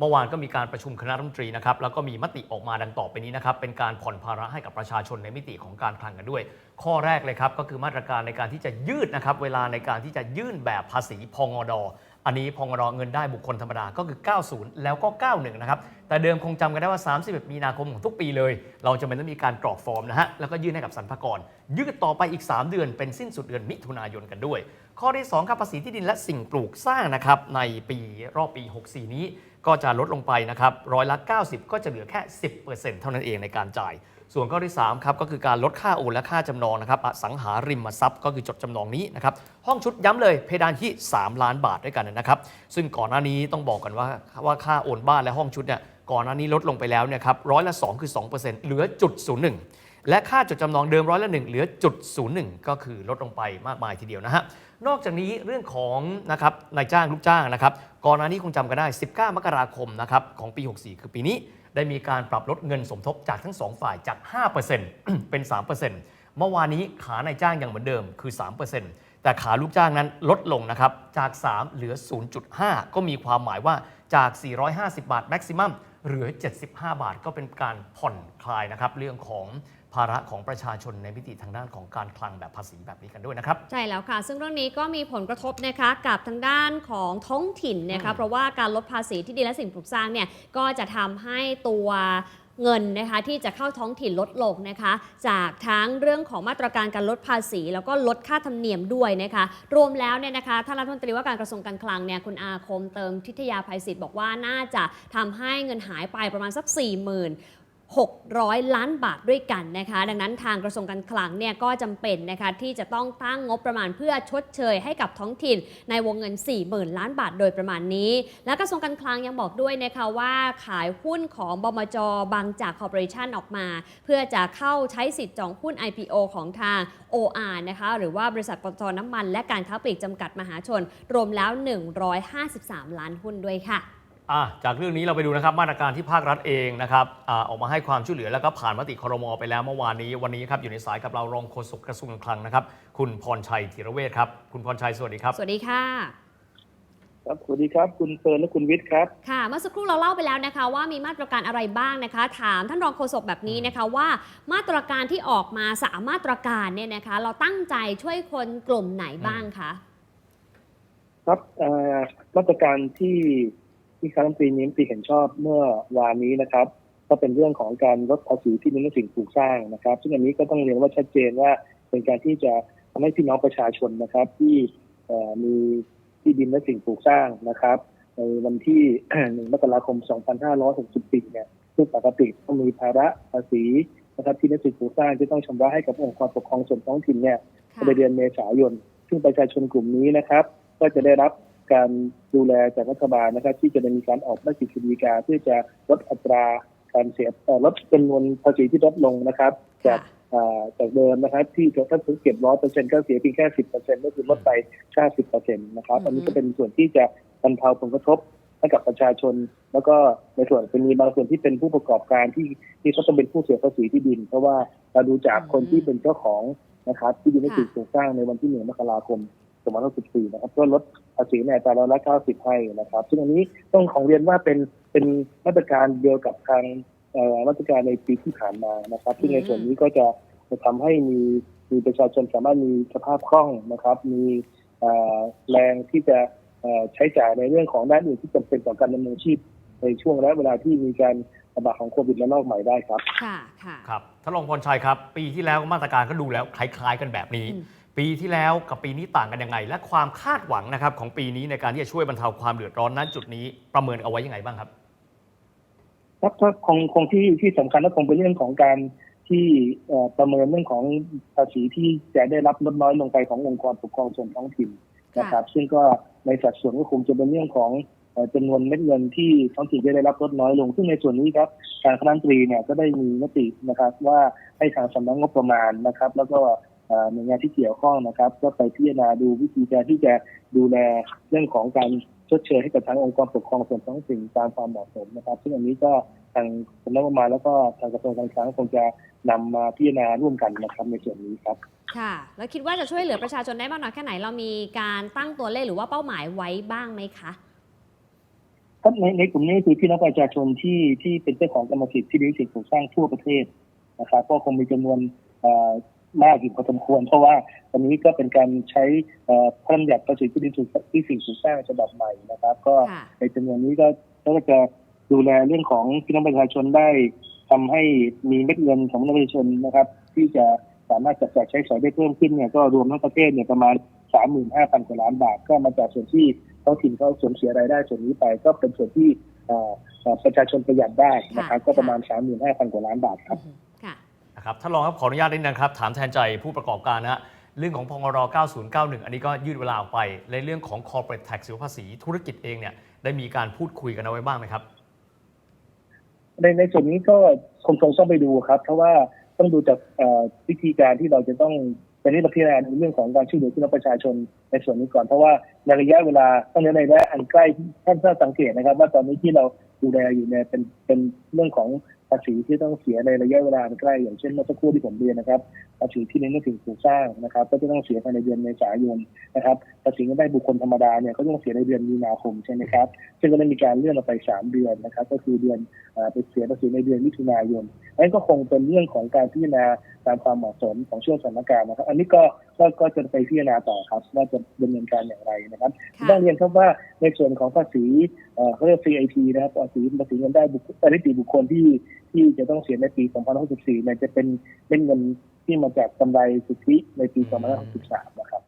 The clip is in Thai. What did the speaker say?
เมื่อวานก็มีการประชุมคณะรัฐมนตรีนะครับแล้วก็มีมติออกมาดังต่อไปนี้นะครับเป็นการผ่อนภาระให้กับประชาชนในมิติของการคลังกันด้วย ข้อแรกเลยครับก็คือมาตรการในการที่จะยืดนะครับเวลาในการที่จะยื่นแบบภาษีพงอดอันนี้พงดเงินได้บุคคลธรรมดาก็คือ 90 แล้วก็ 91 นะครับ แต่เดิมคงจำกันได้ว่า 31 มีนาคมของทุกปีเลย เราจะเป็นต้องมีการกรอกฟอร์มนะฮะ แล้วก็ยื่นให้กับสรรพากร ยืดต่อไปอีก 3 เดือน เป็นสิ้นสุดเดือนมิถุนายนกันด้วย ข้อที่2ครับภาษีที่ดินและสิ่งปลูกสร้างนะครับ ในปีรอบปี 64 นี้ ก็จะลดลงไปนะครับร้อยละ 90 ก็จะเหลือแค่ 10%เท่านั้นเองในการจ่าย ส่วนข้อที่3ครับก็คือการลดค่าโอนและค่าจำนองนะครับอสังหาริมทรัพย์ก็คือจดจำนองนี้นะครับห้องชุดย้ำเลยเพดานที่ 3 ล้านบาทด้วยกันนะครับ ซึ่งก่อนหน้านี้ต้องบอกกันว่าว่าค่าโอนบ้านและห้องชุดเนี่ย ก่อนหน้านี้ลดลงไปแล้วเนี่ยครับร้อยละ 2 คือ 2%เหลือจุด01 และค่าจดจำนองเดิมร้อยละ1เหลือจุด01 ก็คือลดลงไปมากมายทีเดียวนะฮะนอกจากนี้เรื่องของนะครับนายจ้างลูกจ้างนะครับก่อนหน้านี้คงจำกันได้ 19 มกราคมนะครับของปี 64 คือปีนี้ได้มีการปรับลดเงินสมทบจากทั้ง 2 ฝ่ายจาก 5%เป็น 3%เมื่อวานนี้ขานายจ้างยังเหมือนเดิมคือ 3%แต่ขาลูกจ้างนั้นลดลงนะครับจาก 3 เหลือ 0.5 ก็มีความหมายว่าจาก 450 บาทแม็กซิมัม เหลือ 75 บาทก็เป็นการผ่อนคลายนะครับเรื่องของภาระของประชาชนในมิติทางด้านของการคลังแบบภาษีแบบนี้กันด้วยนะครับ ใช่แล้วค่ะ ซึ่งเรื่องนี้ก็มีผลกระทบนะคะกับทางด้านของท้องถิ่นนะอืคะมเพราะว่าการลดภาษีที่ดินและสิ่งปลูกสร้างเนี่ยก็จะทำให้ตัว เงินนะคะที่จะเข้าท้องถิ่นลดลงนะคะ จากทั้งเรื่องของมาตรการการลดภาษี แล้วก็ลดค่าธรรมเนียมด้วยนะคะ รวมแล้วเนี่ยนะคะท่านรัฐมนตรีว่าการกระทรวงการคลังเนี่ยคุณอาคมเติมทิทยาภัยศิษย์บอกว่าน่าจะทำให้เงินหายไปประมาณสัก4 0 0 0 0 600 ล้านบาทด้วยกันนะคะ ดังนั้นทางกระทรวงการคลังเนี่ยก็จำเป็นนะคะที่จะต้องตั้งงบประมาณเพื่อชดเชยให้กับท้องถิ่นในวงเงิน 40,000 ล้านบาทโดยประมาณนี้ และกระทรวงการคลังยังบอกด้วยนะคะว่าขายหุ้นของบมจบางจากคอร์ปอเรชันออกมา เพื่อจะเข้าใช้สิทธิ์จองหุ้น IPO ของทาง OR นะคะหรือว่าบริษัทปตทน้ำมัน และการค้าปลีกจำกัดมหาชน รวมแล้ว 153 ล้านหุ้นด้วยค่ะ อะจากเรื่องนี้เราไปดูนะครับมาตรการที่ภาครัฐเองนะครับอาออกมาให้ความช่วยเหลือแล้วก็ผ่านมติครมไปแล้วเมื่อวานนี้วันนี้ครับอยู่ในสายกับเรารองโฆษกกระทรวงการคลังนะครับ คุณพรชัยธีรเวชครับ คุณพรชัยสวัสดีครับ สวัสดีค่ะ ครับสวัสดีครับ คุณเฟิร์นและคุณวิทย์ครับ ค่ะ เมื่อสักครู่เราเล่าไปแล้วนะคะ ว่ามีมาตรการอะไรบ้างนะคะ ถามท่านรองโฆษกแบบนี้นะคะว่า มาตรการที่ออกมาสามมาตรการเนี่ยนะคะ เราตั้งใจช่วยคนกลุ่มไหนบ้างคะครับเอ่อมาตรการที่ ที่คณะรัฐมนตรีนี้ตีเห็นชอบเมื่อวานนี้นะครับ ก็เป็นเรื่องของการลดภาษีที่ดินและสิ่งปลูกสร้างนะครับ ซึ่งอันนี้ก็ต้องเรียนว่าชัดเจนว่าเป็นการที่จะทำให้พี่น้องประชาชนนะครับ ที่มีที่ดินและสิ่งปลูกสร้างนะครับ ในวันที่1มกราคม 2564เนี่ยซึ่งปกติต้องมีภาระภาษีนะครับที่ดินและสิ่งปลูกสร้างที่ต้องชำระให้กับองค์กรปกครองส่วนท้องถิ่นเนี่ยในเดือนเมษายน ซึ่งประชาชนกลุ่มนี้นะครับ ก็จะได้รับ การดูแลจากรัฐบาลนะครับ ที่จะได้มีการออกพระราชกฤษฎีกาเพื่อจะลดอัตราการเสียเอ่อลดจำนวนภาษีที่ลดลงนะครับ จากค่ะอ่าจากเดิมนะครับ ที่ถ้าถึงเก็บร้อยเปอร์เซ็นต์ก็เสียเพียงแค่สิบเปอร์เซ็นต์ก็คือลดไปแค่สิบเปอร์เซ็นต์นะครับอืมอันนี้ก็เป็นส่วนที่จะบรรเทาผลกระทบให้กับประชาชน แล้วก็ในส่วนเป็นมีบางส่วนที่เป็นผู้ประกอบการที่ที่เขาต้องเป็นผู้เสียภาษีที่ดิน เพราะว่าเราดูจากคนที่เป็นเจ้าของนะครับ ที่ดินและสิ่งปลูกสร้างในวันที่หนึ่งมกราคม2564นะครับก็ลดภาษีในอัตราร้อยละ90ให้นะครับ ซึ่งอันนี้ต้องของเรียนว่าเป็นเป็นมาตรการเดียวกับทางเอ่อมาตรการในปีที่ผ่านมานะครับ ซึ่งในส่วนนี้ก็จะจะทำให้มีมีประชาชนสามารถมีสภาพคล่องนะครับ มีเอ่อแรงที่จะเอ่อใช้จ่ายในเรื่องของด้านอื่นที่จำเป็นต่อการดำเนินชีพในช่วงระยะเวลาที่มีการระบาดของโควิดระลอกใหม่ได้ครับ ค่ะ ค่ะ ครับท่านรองพรชัยครับ ปีที่แล้วมาตรการก็ดูแล้วคล้าย ๆ กันแบบนี้อืม ปีที่แล้วกับปีนี้ต่างกันยังไง และความคาดหวังนะครับของปีนี้ในการที่จะช่วยบรรเทาความเดือดร้อนนั้นจุดนี้ประเมินเอาไว้ยังไงบ้างครับครับถ้าคงคงที่ที่สำคัญก็คงเป็นเรื่องของการที่เอ่อประเมินเรื่องของภาษีที่จะได้รับลดน้อยลงไปขององค์กรปกครองส่วนท้องถิ่นนะครับ ซึ่งก็ในสัดส่วนก็คงจะเป็นเรื่องของเอ่อจำนวนเม็ดเงินที่ท้องถิ่นจะได้รับลดน้อยลง ซึ่งในส่วนนี้ครับทางคณะรัฐมนตรีเนี่ยก็ได้มีมตินะครับ ว่าให้ทางสำนักงบประมาณนะครับ แล้วก็เอ่อ หน่วยงานที่เกี่ยวข้องนะครับ ก็ไปพิจารณาดูวิธีการที่จะดูแลเรื่องของการชดเชยให้กับทางองค์กรปกครองส่วนท้องถิ่นตามความเหมาะสมนะครับ ซึ่งอันนี้ก็ทางสำนักงบประมาณแล้วก็ทางกระทรวงการคลังคงจะนำมาพิจารณาร่วมกันนะครับในส่วนนี้ครับ ค่ะ แล้วคิดว่าจะช่วยเหลือประชาชนได้มากน้อยแค่ไหน เรามีการตั้งตัวเลขหรือว่าเป้าหมายไว้บ้างไหมคะก็ในในกลุ่มนี้คือพี่น้องประชาชนที่ที่เป็นเจ้าของกรรมสิทธิ์ที่ดินสิทธิ์ปลูกสร้างทั่วประเทศนะครับ ก็คงมีจำนวนเอ่อ มากอยู่พอสมควร เพราะว่าตอนนี้ก็เป็นการใช้เอ่อพระราชบัญญัติภาษีที่ดินที่สิ่งปลูกสร้างฉบับใหม่นะครับ ก็ค่ะในจำนวนนี้ก็ก็จะดูแลเรื่องของพี่น้องประชาชนได้ทำให้มีเม็ดเงินของพี่น้องประชาชนนะครับ ที่จะสามารถจับจ่ายใช้สอยได้เพิ่มขึ้นเนี่ยก็รวมทั้งประเทศเนี่ยประมาณ35,000กว่าล้านบาท ก็มาจากส่วนที่ท้องถิ่นเขาสูญเสียรายได้ส่วนนี้ไป ก็เป็นส่วนที่เอ่อเอ่อประชาชนประหยัดได้นะครับค่ะก็ประมาณ35,000กว่าล้านบาทครับอือฮึค่ะ นะครับท่านรองครับขออนุญาตนิดนึงครับ ถามแทนใจผู้ประกอบการนะฮะเรื่องของพงร9091 อันนี้ก็ยืดเวลาออกไปในเรื่องของ corporate tax หรือภาษีธุรกิจเองเนี่ยได้มีการพูดคุยกันเอาไว้บ้างไหมครับ ในในส่วนนี้ก็คงคงต้องไปดูครับ เพราะว่าต้องดูจากวิธีการที่เราจะต้องตอนนี้เราพิจารณาในเรื่องของการช่วยเหลือพี่น้องประชาชนในส่วนนี้ก่อนเพราะว่าในระยะเวลาต้องในระยะอันใกล้ท่านท่านสังเกตนะครับ ว่าตอนนี้ที่เราดูแลอยู่เนี่ยเป็นเป็นเรื่องของ ภาษีที่ต้องเสียในระยะเวลาใกล้อย่างเช่นเมื่อสักครู่ที่ผมเรียนนะครับภาษีที่เน้นในสิ่งปลูกสร้างนะครับ ก็จะต้องเสียภายในเดือนเมษายนนะครับภาษีเงินได้บุคคลธรรมดาเนี่ยก็ต้องเสียในเดือนมีนาคมใช่ไหมครับซึ่งก็ได้มีการเลื่อนออกไปสามเดือนนะครับ ก็คือเดือนอไปเสียภาษีในเดือนมิถุนายนนั่นก็คงเป็นเรื่องของการพิจารณาตามความเหมาะสมของช่วงสถานการณ์นะครับ อันนี้ก็ก็ก็จะไปพิจารณาต่อครับว่าจะดำเนินการอย่างไรนะครับต้องเรียนครับว่าในส่วนของภาษีเอ่อเขาเรียก CIT นะครับภาษีภาษีเงินได้บุคคลนิติบุคคลที่ ที่จะต้องเสียในปี 2564เนี่ยจะเป็นเป็นเงินที่มาจากกำไรสุทธิในปี 2563 นะครับ